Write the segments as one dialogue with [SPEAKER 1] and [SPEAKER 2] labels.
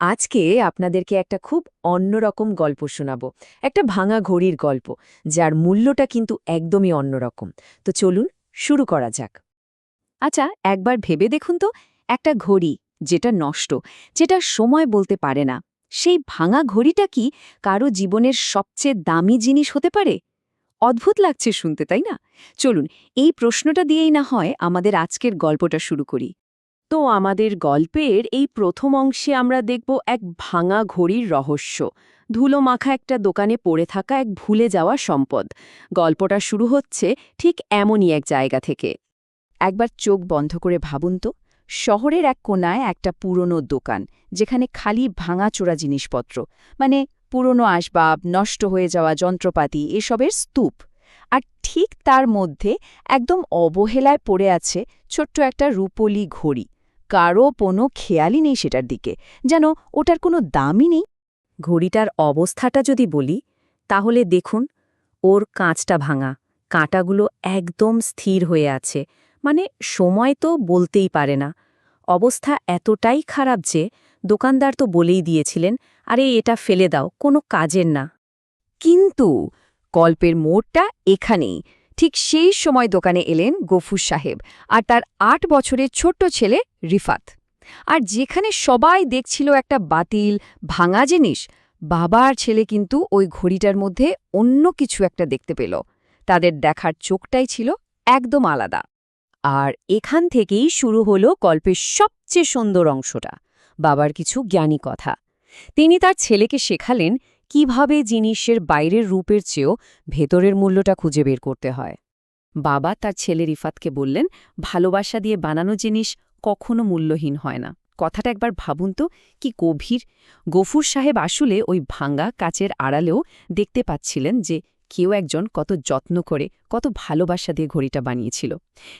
[SPEAKER 1] আজকে আপনাদেরকে একটা খুব অন্যরকম গল্প শোনাবো। একটা ভাঙা ঘড়ির গল্প, যার মূল্যটা কিন্তু একদমই অন্যরকম। তো চলুন, শুরু করা যাক। আচ্ছা একবার ভেবে দেখুন তো, একটা ঘড়ি যেটা নষ্ট, যেটা সময় বলতে পারে না, সেই ভাঙা ঘড়িটা কি কারও জীবনের সবচেয়ে দামি জিনিস হতে পারে? অদ্ভুত লাগছে শুনতে, তাই না? চলুন, এই প্রশ্নটা দিয়েই না হয় আমাদের আজকের গল্পটা শুরু করি। তো আমাদের গল্পের এই প্রথম অংশে আমরা দেখব এক ভাঙা ঘড়ির রহস্য। ধুলো মাখা একটা দোকানে পড়ে থাকা এক ভুলে যাওয়া সম্পদ। গল্পটা শুরু হচ্ছে ঠিক এমনই এক জায়গা থেকে। একবার চোখ বন্ধ করে ভাবুন তো, শহরের এক কোনায় একটা পুরনো দোকান, যেখানে খালি ভাঙাচোরা জিনিসপত্র মানে পুরনো আসবাব, নষ্ট হয়ে যাওয়া যন্ত্রপাতি, এসবের স্তূপ। আর ঠিক তার মধ্যে একদম অবহেলায় পড়ে আছে ছোট্ট একটা রূপলি ঘড়ি। কারও কোনো খেয়ালই নেই সেটার দিকে, যেন ওটার কোনো দামই নেই। ঘড়িটার অবস্থাটা যদি বলি, তাহলে দেখুন, ওর কাঁচটা ভাঙা, কাঁটাগুলো একদম স্থির হয়ে আছে মানে সময় তো বলতেই পারে না। অবস্থা এতটাই খারাপ যে দোকানদার তো বলেই দিয়েছিলেন, আরে, এটা ফেলে দাও, কোনো কাজের না। কিন্তু গল্পের মোড়টা এখানেই। ঠিক সেই সময় দোকানে এলেন গফুর সাহেব আর তার আট বছরের ছোট্ট ছেলে রিফাত। আর যেখানে সবাই দেখছিল একটা বাতিল, ভাঙা জিনিস, বাবার ছেলে কিন্তু ওই ঘড়িটার মধ্যে অন্য কিছু একটা দেখতে পেল। তাদের দেখার চোখটাই ছিল একদম আলাদা। আর এখান থেকেই শুরু হলো গল্পের সবচেয়ে সুন্দর অংশটা, বাবার কিছু জ্ঞানী কথা। তিনি তার ছেলেকে শেখালেন কীভাবে জিনিসের বাইরের রূপের চেয়েও ভেতরের মূল্যটা খুঁজে বের করতে হয়? বাবা তার ছেলে রিফাতকে বললেন, ভালোবাসা দিয়ে বানানো জিনিস কখনো মূল্যহীন হয় না। কথাটা একবার ভাবুন তো, কি গভীর। গফুর সাহেব আসলে ওই ভাঙ্গা কাচের আড়ালেও দেখতে পাচ্ছিলেন যে কেউ একজন কত যত্ন করে, কত ভালোবাসা দিয়ে ঘড়িটা বানিয়েছিল।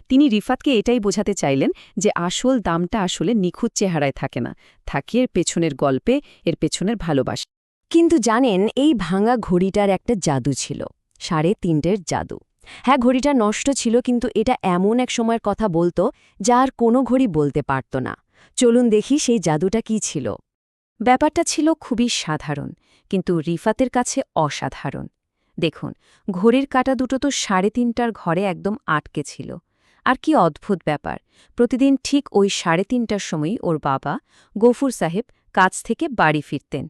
[SPEAKER 1] তিনি রিফাতকে এটাই বোঝাতে চাইলেন যে আসল দামটা আসলে নিখুঁত চেহারায় থাকে না। থাকে এর পেছনের গল্পে, এর পেছনের ভালোবাসা। কিন্তু জানেন, এই ভাঙা ঘড়িটার একটা জাদু ছিল, সাড়ে তিনটের জাদু। হ্যাঁ ঘড়িটা নষ্ট ছিল, কিন্তু এটা এমন এক সময়ের কথা বলতো যার কোনো ঘড়ি বলতে পারত না। চলুন দেখি সেই জাদুটা কি ছিল। ব্যাপারটা ছিল খুবই সাধারণ, কিন্তু রিফাতের কাছে অসাধারণ। দেখুন, ঘড়ির কাটা দুটো তো সাড়ে তিনটার ঘরে একদম আটকে ছিল। আর কি অদ্ভুত ব্যাপার, প্রতিদিন ঠিক ওই সাড়ে তিনটার সময়ই ওর বাবা, গফুর সাহেব, কাজ থেকে বাড়ি ফিরতেন।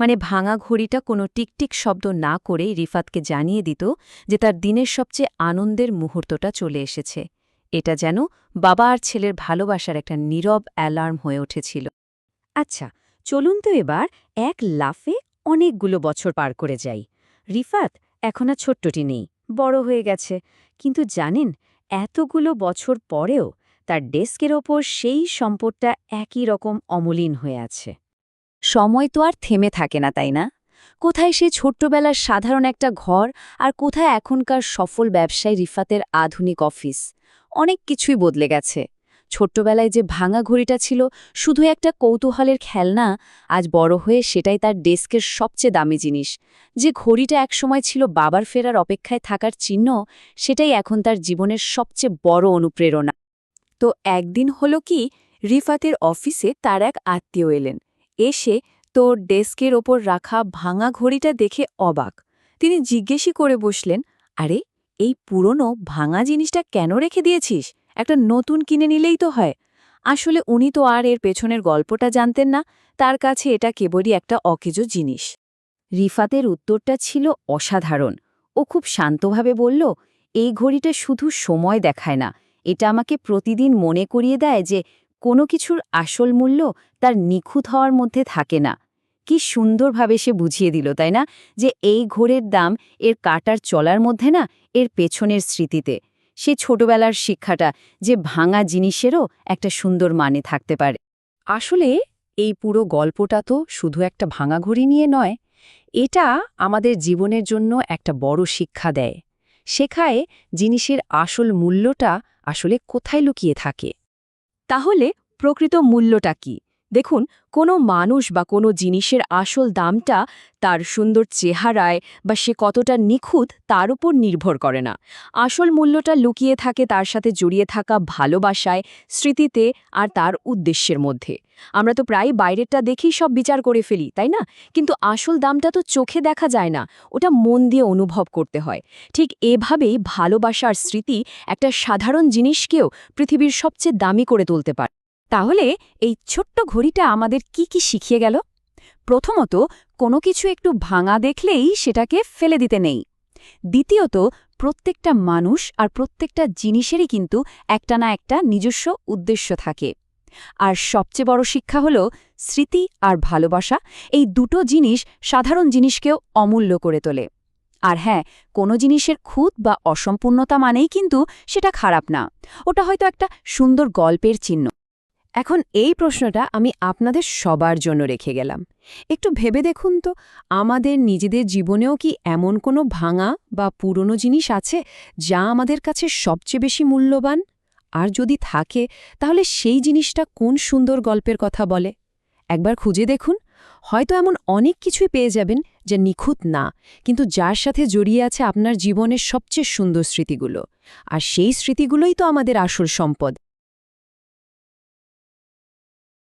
[SPEAKER 1] মানে ভাঙা ঘড়িটা কোনো টিকটিক শব্দ না করেই রিফাতকে জানিয়ে দিত যে তার দিনের সবচেয়ে আনন্দের মুহূর্তটা চলে এসেছে। এটা যেন বাবা আর ছেলের ভালোবাসার একটা নীরব অ্যালার্ম হয়ে উঠেছিল। আচ্ছা চলুন তো এবার এক লাফে অনেকগুলো বছর পার করে যাই। রিফাত এখন আর ছোট্টটি নেই, বড় হয়ে গেছে। কিন্তু জানেন, এতগুলো বছর পরেও তার ডেস্কের ওপর সেই সম্পদটা একই রকম অমলিন হয়ে আছে। সময় তো আর থেমে থাকে না, তাই না? কোথায় সে ছোট্টবেলার সাধারণ একটা ঘর আর কোথায় এখনকার সফল ব্যবসায়ী রিফাতের আধুনিক অফিস? অনেক কিছুই বদলে গেছে। ছোট্টবেলায় যে ভাঙা ঘড়িটা ছিল শুধু একটা কৌতূহলের খেলনা, আজ বড় হয়ে সেটাই তার ডেস্কের সবচেয়ে দামি জিনিস। যে ঘড়িটা একসময় ছিল বাবার ফেরার অপেক্ষায় থাকার চিহ্ন, সেটাই এখন তার জীবনের সবচেয়ে বড় অনুপ্রেরণা। তো একদিন হলো কি, রিফাতের অফিসে তার এক আত্মীয় এলেন। এসে তোর ডেস্কের ওপর রাখা ভাঙা ঘড়িটা দেখে অবাক। তিনি জিজ্ঞেসই করে বসলেন, আরে, এই পুরনো ভাঙা জিনিসটা কেন রেখে দিয়েছিস? একটা নতুন কিনে নিলেই তো হয়। আসলে উনি তো আর এর পেছনের গল্পটা জানতেন না, তার কাছে এটা কেবলই একটা অকেজো জিনিস। রিফাতের উত্তরটা ছিল অসাধারণ। ও খুব শান্তভাবে বলল, এই ঘড়িটা শুধু সময় দেখায় না। এটা আমাকে প্রতিদিন মনে করিয়ে দেয় যে কোনো কিছুর আসল মূল্য তার নিখুঁত হওয়ার মধ্যে থাকে না। কি সুন্দরভাবে সে বুঝিয়ে দিল, তাই না? যে এই ঘোরের দাম এর কাটার চলার মধ্যে না এর পেছনের স্মৃতিতে। সে ছোটবেলার শিক্ষাটা যে ভাঙা জিনিসেরও একটা সুন্দর মানে থাকতে পারে। আসলে এই পুরো গল্পটা তো শুধু একটা ভাঙা ঘড়ি নিয়ে নয়, এটা আমাদের জীবনের জন্য একটা বড় শিক্ষা দেয়। শেখায় জিনিসের আসল মূল্যটা আসলে কোথায় লুকিয়ে থাকে। তাহলে প্রকৃত মূল্যটা কি? দেখুন, কোনো মানুষ বা কোনো জিনিসের আসল দামটা তার সুন্দর চেহারায় বা সে কতটা নিখুঁত তার উপর নির্ভর করে না। আসল মূল্যটা লুকিয়ে থাকে তার সাথে জড়িয়ে থাকা ভালোবাসায়, স্মৃতিতে আর তার উদ্দেশ্যের মধ্যে। আমরা তো প্রায় বাইরেরটা দেখেই সব বিচার করে ফেলি, তাই না? কিন্তু আসল দামটা তো চোখে দেখা যায় না, ওটা মন দিয়ে অনুভব করতে হয়। ঠিক এভাবেই ভালোবাসার স্মৃতি একটা সাধারণ জিনিসকেও পৃথিবীর সবচেয়ে দামি করে তুলতে পারে।
[SPEAKER 2] তাহলে এই ছোট্ট ঘড়িটা আমাদের কি কি শিখিয়ে গেল? প্রথমত, কোনো কিছু একটু ভাঙা দেখলেই সেটাকে ফেলে দিতে নেই। দ্বিতীয়ত, প্রত্যেকটা মানুষ আর প্রত্যেকটা জিনিসেরই কিন্তু একটা না একটা নিজস্ব উদ্দেশ্য থাকে। আর সবচেয়ে বড় শিক্ষা হল স্মৃতি আর ভালোবাসা। এই দুটো জিনিস সাধারণ জিনিসকেও অমূল্য করে তোলে। আর হ্যাঁ কোনো জিনিসের খুঁত বা অসম্পূর্ণতা মানেই কিন্তু সেটা খারাপ না। ওটা হয়তো একটা সুন্দর গল্পের চিহ্ন।
[SPEAKER 1] এখন এই প্রশ্নটা আমি আপনাদের সবার জন্য রেখে গেলাম। একটু ভেবে দেখুন তো, আমাদের নিজেদের জীবনেও কি এমন কোনো ভাঙা বা পুরনো জিনিস আছে যা আমাদের কাছে সবচেয়ে বেশি মূল্যবান? আর যদি থাকে, তাহলে সেই জিনিসটা কোন সুন্দর গল্পের কথা বলে? একবার খুঁজে দেখুন, হয়তো এমন অনেক কিছুই পেয়ে যাবেন যা নিখুঁত না, কিন্তু যার সাথে জড়িয়ে আছে আপনার জীবনের সবচেয়ে সুন্দর স্মৃতিগুলো। আর সেই স্মৃতিগুলোই তো আমাদের আসল সম্পদ।